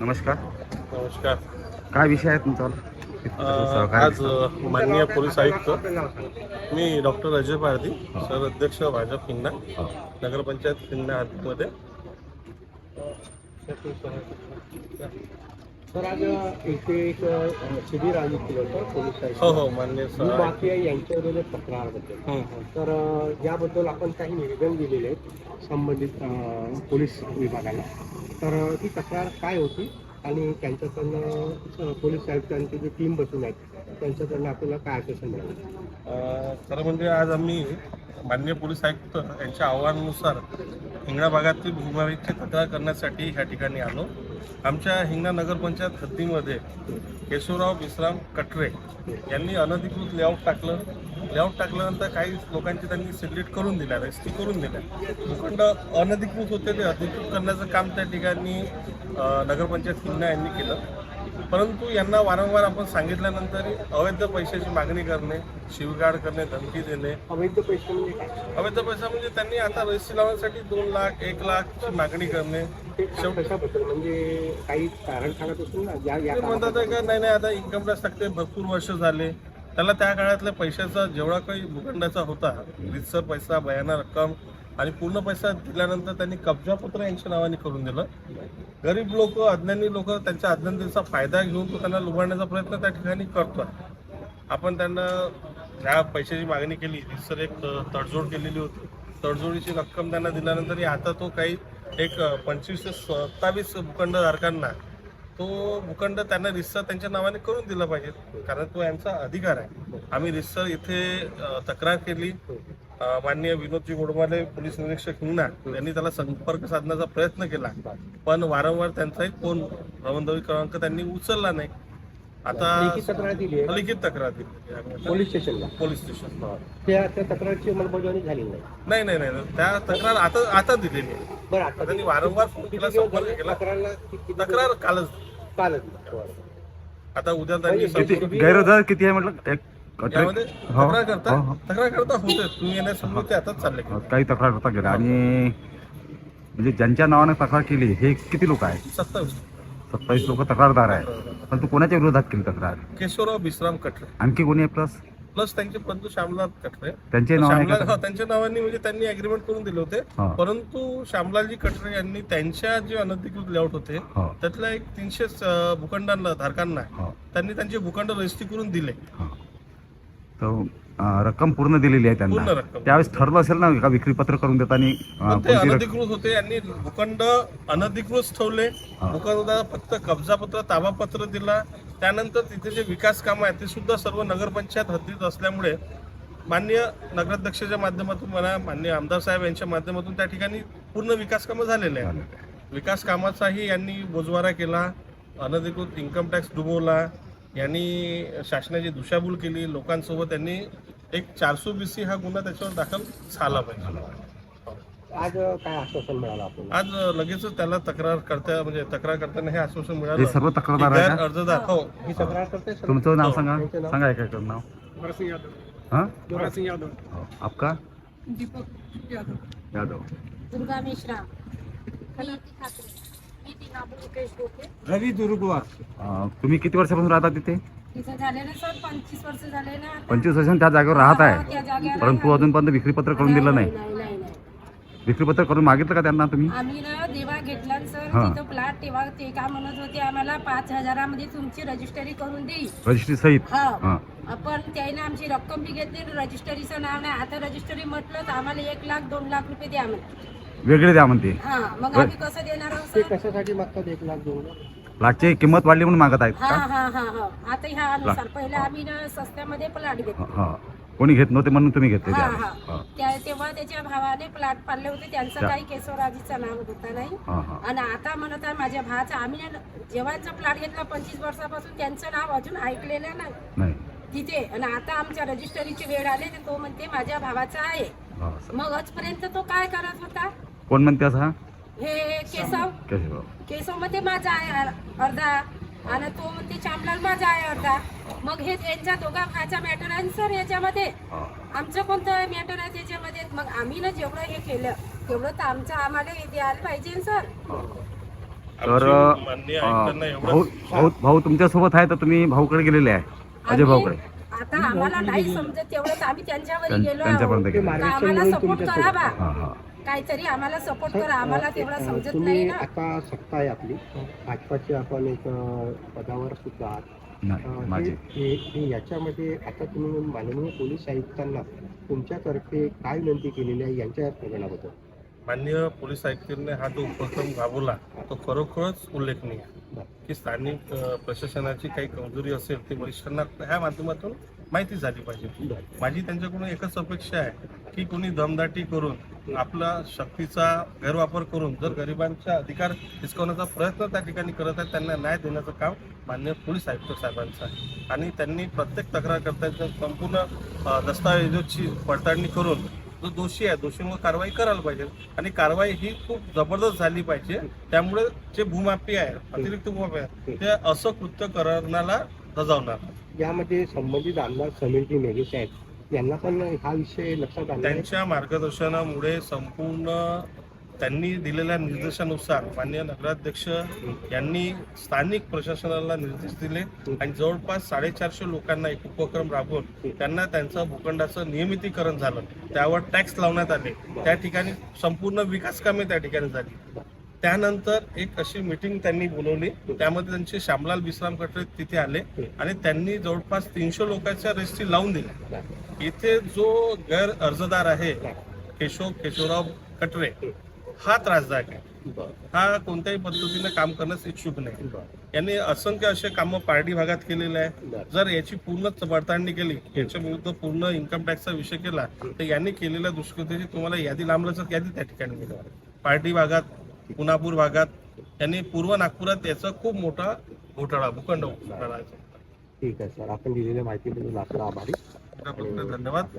नमशकार नमस्कार. काय विषय आहे तुमचा? आज माननीय पोलीस आयुक्त मी डॉक्टर अजय पारधी सर अध्यक्ष भाजप हिंगणा नगरपंचायत हिंगणा आतमध्ये. सर आज इथे एक शिबिर आयोजित केलं होतं पोलीस. हो हो मान्य मी सर बाकी आहे यांच्याविरुद्ध तक्रारबद्दल. तर याबद्दल आपण काही निवेदन दिलेले आहेत संबंधित पोलीस विभागाला. तर ती तक्रार काय होती? आणि त्यांच्याकडनं पोलीस आयुक्तांची जी टीम बसून आहेत त्यांच्याकडनं आपल्याला काय आश्वासन मिळालं? खरं म्हणजे आज आम्ही माननीय पोलीस आयुक्त यांच्या आव्हानानुसार हिंगणा भागातील भूमाविकची तक्रार करण्यासाठी ह्या ठिकाणी आलो. आमच्या हिंगणा नगरपंचायत हद्दीमध्ये केशवराव विश्राम कटरे यांनी अनधिकृत लेआउट टाकलं. लेआउट टाकल्यानंतर काही लोकांची त्यांनी सिलेक्ट करून दिल्या रेस्टी करून दिल्या भूखंड अनधिकृत होते ते अधिकृत करण्याचं काम त्या ठिकाणी नगरपंचायत हिंगणा यांनी केलं. परंतु यांना वारंवार आपण सांगितल्यानंतर अवैध पैशाची मागणी करणे शिवगाड करणे धमकी देणे. अवैध पैसे म्हणजे काय? अवैध पैसा म्हणजे त्यांनी आता रजिस्ट्री लावण्यासाठी दोन लाख एक लाखची मागणी करणे. ते कशाबद्दल? म्हणजे काही कारण सांगत असेल ना? या या ते म्हणतात आहे का नाही नाही आता इन्कम टॅक्स टाकते भरपूर वर्ष झाले. त्याला त्या काळातल्या पैशाचा जेवढा काही भूखंडाचा होता रितसर पैसा बयाना रक्कम आणि पूर्ण पैसा दिल्यानंतर त्यांनी कब्जापत्र यांच्या नावाने करून दिलं. गरीब लोक अज्ञानी लोक त्यांच्या अज्ञानतेचा फायदा घेऊन तो त्यांना लुबाडण्याचा प्रयत्न त्या ठिकाणी करतो आपण त्यांना ह्या पैशाची मागणी केली. रितसर एक तडजोड केलेली होती. तडजोडीची रक्कम त्यांना दिल्यानंतर आता तो काही एक पंचवीस ते सत्तावीस भूखंडधारकांना तो भूखंड त्यांना रिस्सर त्यांच्या नावाने करून दिला पाहिजे. कारण तो यांचा अधिकार आहे. आम्ही रिस्सर इथे तक्रार केली. माननीय विनोदजी गोडमाले पोलीस निरीक्षक हिंगणा यांनी त्याला संपर्क साधण्याचा प्रयत्न केला. पण वारंवार त्यांचाही फोन रवंदवी क्रमांक त्यांनी उचलला नाही. आता लेखी तक्रार दिली आहे लिखित तक्रार दिली पोलीस स्टेशनला? पोलीस स्टेशन त्या त्या तक्रारची अंमलबजावणी झाली नाही? नाही नाही नाही. त्या तक्रार आता आता दिलेली आहे. बरं आता आता त्यांनी वारंवार फोन केला संपर्क केला. तक्रारला कि- किती तक्रार कालच. कालच. आता उद्या त्यांनी संपर्क- गैरहजर किती आहे म्हटलं? एक यामध्ये हो, तक्रार करता हो, हो. तक्रार करता होते तुम्ही येण्यासमोर ते आताच चालले काही तक्रार करता गेल्या. आणि म्हणजे ज्यांच्या नावाने तक्रार केली हे किती लोक आहेत? सत्तावीस. सत्तावीस लोक तक्रारदार आहे पण तू कोणाच्या विरोधात केली तक्रार? केशवराव विश्राम कटरे. आणखी कोणी आहे प्लस? प्लस त्यांचे बंधू श्यामलाल कटरे. त्यांचे नाव आहे श्यामलाल का हा त्यांच्या नावाने म्हणजे त्यांनी अग्रीमेंट करून दिले होते. हा. परंतु श्यामलालजी कटरे यांनी त्यांच्या जे अनधिकृत लेआउट होते हो. त्यातल्या एक तीनशे अं, भूखंडांना धारकांना हो. त्यांनी त्यांचे भूखंड रजिस्ट्री करून दिले. हो. तर रक्कम पूर्ण दिलेली आहे पूर्ण त्यांना रक्कम. त्यावेळेस ठरलं असेल ना का विक्रीपत्र करून देताना अं, पण ते कोणती रक्कम? अनधिकृत होते यांनी भूखंड अनधिकृत ठेवले. भूखंडाला फक्त कब्जापत्र ताबापत्र दिला. त्यानंतर तिथे जे विकास कामं आहेत ते सुद्धा सर्व नगरपंचायत हद्दीत असल्यामुळे मान्य नगराध्यक्षाच्या माध्यमातून म्हणा मान्य आमदार साहेब यांच्या माध्यमातून त्या ठिकाणी पूर्ण विकास कामं झालेले आहेत. विकास कामाचाही यांनी बोजवारा केला. अनधिकृत इन्कम टॅक्स डुबवला. यांनी शासनाची दिशाभूल केली. लोकांसोबत यांनी एक चारशे बी सी हा गुन्हा त्याच्यावर दाखल झाला पाहिजे. आज काय आश्वासन मिळालं आपल्याला? आज लगेचच त्याला तक्रार करता म्हणजे तक्रार करताना हे आश्वासन हे मिळालं सर्व तक्रारदार आहे गैर का? अर्जदार हो ही तक्रार करते सर. तुमचं नाव हो, सांगा? सांगा एका नाव. हाँ? हो. आपका? दीपक यादव. यादव. दुर्गा मिश्रा. कलावती ठाकरे. रवी दुर्गवार. अं, तुम्ही किती वर्षापासून राहता तिथे? झाले ना सर पंचवीस वर्ष झाले ना आता. पंचवीस वर्षांनी त्या जागेवर राहत आहे. त्या जागेवर परंतु. अजूनपर्यंत विक्रीपत्र करून दिलं नाही. नाही नाही विक्रीपत्र करून मागितलं का त्यांना तुम्ही? आम्ही ना देवा घेतला ना सर हा. तिथं प्लॉट तेव्हा ते काय म्हणत होते आम्हाला पाच हजारामध्ये तुमची रजिस्ट्री करून देईल. रजिस्ट्री सहित. हा. हां. आपण त्याने आमची रक्कम बी घेतली रजिस्ट्रीचं नाव नाही. आता रजिस्ट्री म्हटलं तर आम्हाला एक लाख दोन लाख रुपये द्या म्हणा. वेगळे द्या म्हणते. हा मग. आम्ही कसं देणार आहोत ते सर? कशासाठी मागतात एक लाख दोन? लाख? प्लॉटची किंमत वाढली म्हणून मागत आहेत हा का? हा हा हा. आता ह्या अनुसार पहिले आम्ही ना स्वस्त्यामध्ये प्लॉट घेतला. हा कोणी घेत नव्हते म्हणून तुम्ही घेतले हा. हा. हा. त्या तेव्हा त्याच्या भावाने प्लॉट पाडले होते. त्यांचं त्या- काही केशवराजीचं नाव होतं नाही. हा हा. आणि आता म्हणत आहे माझ्या भावाचं आम्ही ना जेव्हाचा प्लॉट घेतला पंचवीस वर्षापासून त्यांचं नाव अजून ऐकलेलं नाही. नाही. तिथे. आणि आता आमच्या रजिस्टरीची वेळ आली तर तो म्हणते माझ्या भावाचा आहे. हा. मग आजपर्यंत तो काय करत होता? कोण म्हणते असं हा? हे केशव. केशव. केशवमध्ये माझा आहे अर- अर्धा. आणि तो म्हणते चामलाल माझा आहे अर्धा. मग हे यांच्या दोघा भाचा मॅटर आहे सर याच्यामध्ये. आमचं कोणतं मॅटर आहे त्याच्यामध्ये? मग आम्ही ना जेवढं हे केलं तेवढं तर आमचं आम्हाला हे द्यायला पाहिजे सर तर अं, भाऊ भाऊ भाऊ तुमच्यासोबत आहे तर तुम्ही भाऊकडे गेलेले आहे. अजय भाऊकडे. आता आम्हाला नाही समजत तेवढं तर आम्ही त्यांच्यावर त्यां- गेलो त्यांच्यापर्यंत आहोत. गेले. तर आम्हाला सपोर्ट करा बा. हा हा. काहीतरी आम्हाला सपोर्ट करा. आम्हाला तेवढं समजत तुम्ही नाही ना. आता सत्ता आहे आपली. भाजपाचे आपण एक अ, पदावर सुद्धा आहात. अ, नाही माझी. हे- हे- हे याच्यामध्ये आता तुम्ही माननीय पोलीस आयुक्तांना तुमच्यातर्फे काय विनंती केलेली आहे यांच्या प्रकरणाबद्दल? माननीय पोलीस आयुक्तांनी हा जो उपक्रम राबवला तो खरोखरच उल्लेखनीय. आहे. की स्थानिक अ, प्रशासनाची काही कमजोरी असेल ते वरिष्ठांना ह्या माध्यमातून माहिती झाली पाहिजे. माझी त्यांच्याकडून एकच अपेक्षा आहे की कोणी दमदाटी करून आपला शक्तीचा गैरवापर करून जर गरिबांचा अधिकार हिसकवण्याचा प्रयत्न त्या ठिकाणी करत आहेत त्यांना न्याय देण्याचं काम मान्य पोलीस आयुक्त साहेबांचं आहे. आणि त्यांनी प्रत्येक तक्रारकर्त्याच्या संपूर्ण अ, दस्तावेजाची पडताळणी करून जो दोषी आहे दोषींवर कारवाई करायला पाहिजे. आणि कारवाई ही खूप जबरदस्त झाली पाहिजे. त्यामुळे जे भूमापी आहे अतिरिक्त भूमापी आहे ते असं कृत्य करण्याला धजावणार. यामध्ये संबंधित आमदार समिती मेघे आहेत. यांना पण हा विषय लक्षात आला त्यांच्या मार्गदर्शनामुळे संपूर्ण त्यांनी दिलेल्या निर्देशानुसार माननीय नगराध्यक्ष यांनी स्थानिक प्रशासनाला निर्देश दिले आणि जवळपास साडेचारशे लोकांना एक उपक्रम राबवून त्यांना त्यांचं भूखंडाचं नियमितीकरण झालं. त्यावर टॅक्स लावण्यात आले. त्या ठिकाणी संपूर्ण विकास कामे त्या ठिकाणी झाली. त्यानंतर एक अशी मीटिंग त्यांनी बोलवली. त्यामध्ये त्यांचे श्यामलाल विश्राम कटरे तिथे आले आणि त्यांनी जवळपास तीनशे लोकांच्या रजिस्ट्री लावून दिल्या इथे जो गैर अर्जदार आहे केशव केशवराव कटरे हा त्रासदायक आहे. हा कोणत्याही पद्धतीने काम करण्यास इच्छुक नाही. यांनी असंख्य असे कामं पारडी भागात केलेले आहे जर याची पूर्ण पडताळणी केली याच्या विरुद्ध पूर्ण इन्कम टॅक्सचा विषय केला तर यांनी केलेल्या दुष्कृतीची तुम्हाला यादी लांबलचक यादी त्या ठिकाणी मिळणार पार्टी भागात पुनापूर भागात यांनी पूर्व नागपुरात याचा खूप मोठा घोटाळा भूखंड घोटाळा. ठीक आहे सर. आपण दिलेल्या माहितीबद्दल आपला आभारी. धन्यवाद.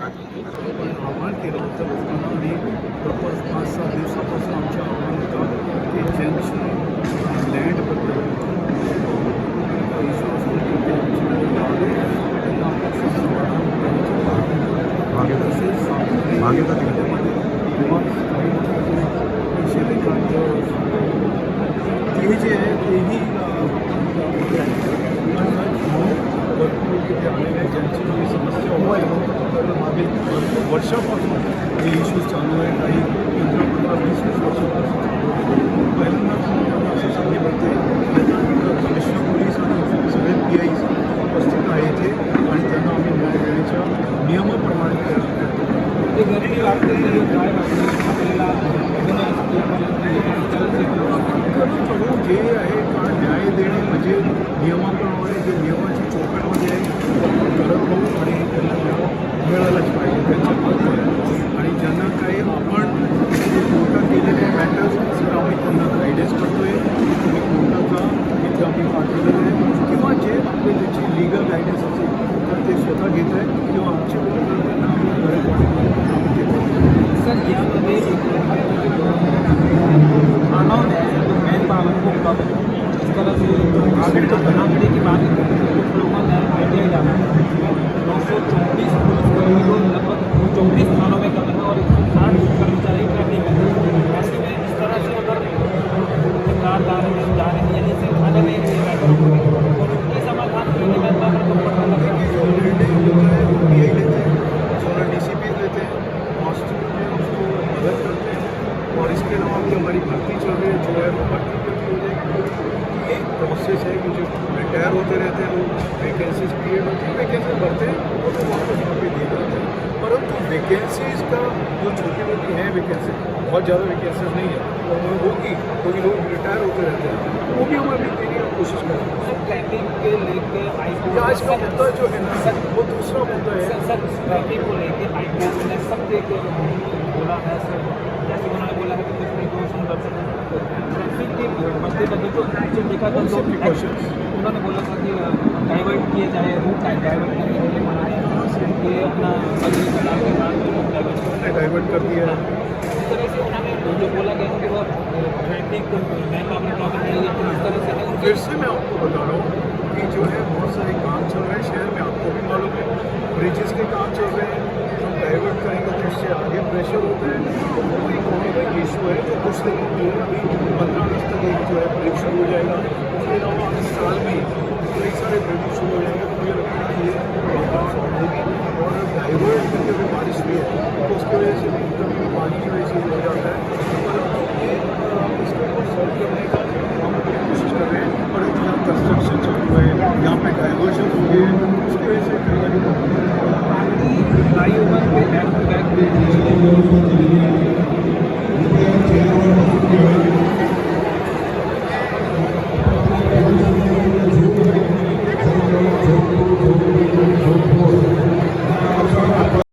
आव्हान केलं होतं लोकांना जवळपास पाच सहा दिवसापासून आमचं आव्हान होतं की ज्यांची लँडबद्दल इश्यू असतील तर ते आमच्याकडे आले त्यांना. तसेच सामूहिक मागे जा तिकडे. त्यामध्ये किंवा काही निषेधिकांत ते जे आहे तेही भरपूर तिथे आलेले आहेत ज्यांची काही समस्या होती तर मागील भरपूर वर्षापासून हे इश्यूज चालू आहे काही पंधरा पंधरा वीस वीस वर्षापासून चालू आहे पहिल्यांदा तुम्हाला असं सांगितलं ते कमिशनर पोलीस आणि सगळे पी आय उपस्थित आहे इथे आणि त्यांना आम्ही न्याय देण्याच्या नियमाप्रमाणे प्रयत्न करतो करून जे आहे का न्याय देणे म्हणजे नियमाप्रमाणे जे नियमाच्या चौकटमध्ये आहे ते आपण करत राहू आणि त्यांना न्याय मिळालाच पाहिजे त्यांच्या हातमध्ये आणि ज्यांना काही आपण जे कोर्टात गेलेले मॅटर्स तर आम्ही त्यांना गायडन्स करतोय तुम्ही कोर्टात जा तिथे आम्ही पाठवलेलं आहे किंवा जे आपले त्याची लिगल गायडन्स असेल तर ते स्वतः घेत आहे किंवा आमचे बरोबर त्यांना आम्ही घरी पाठवतो आम्ही ते करतो सर यामध्ये एक मानव न्याय जो मेन प्रॉब्लम है। इस तरह से आंकड़े की बात प्रोसेस है कि जो रिटायर होते रहते हैं लोग वैकेंसीज क्रिएट होती है वैकेंसी भरते हैं वो तो वापस वहाँ पे दिए जाते हैं। परंतु वैकेंसीज का जो छोटी मोटी है वैकेंसी बहुत ज़्यादा वैकेंसीज नहीं है और वो होगी क्योंकि लोग रिटायर होते रहते हैं। वो भी हम देने की कोशिश करेंगे सर ट्रैफ़िक के लेके हाईकोर्ट ये आज का मुद्दा जो है ना वो दूसरा मुद्दा है। सर को लेके हाईकोर्ट ने सब देखो जो देखा था कौन से तो precautions? उन्होंने बोला था कि डाइवर्ट किए जाए रूट डाइवर्ट करने के लिए बोला है कि अपना बदली निकाल के बाद डाइवर्ट हमने डाइवर्ट कर दिया। है। इस तरह से उन्होंने जो बोला गया कि वो ट्रैफिक मैप आपने प्रॉब्लम है लेकिन इस तरह से है उनके फिर से मैं आपको बता रहा हूँ कि जो है बहुत सारे काम चल रहे हैं शहर में आपको भी मालूम है। ब्रिजेस के काम चल रहे हैं हम डाइवर्ट करेंगे आगे प्रेशर होता. है तो वो इकोनॉमिक इशू है जो कुछ दिन में अभी पंद्रह अगस्त तक एक जो है ब्रिज शुरू हो जाएगा उसके अलावा इस साल में कई सारे ब्रिज शुरू हो जाएंगे तो मुझे लगता है ये होगी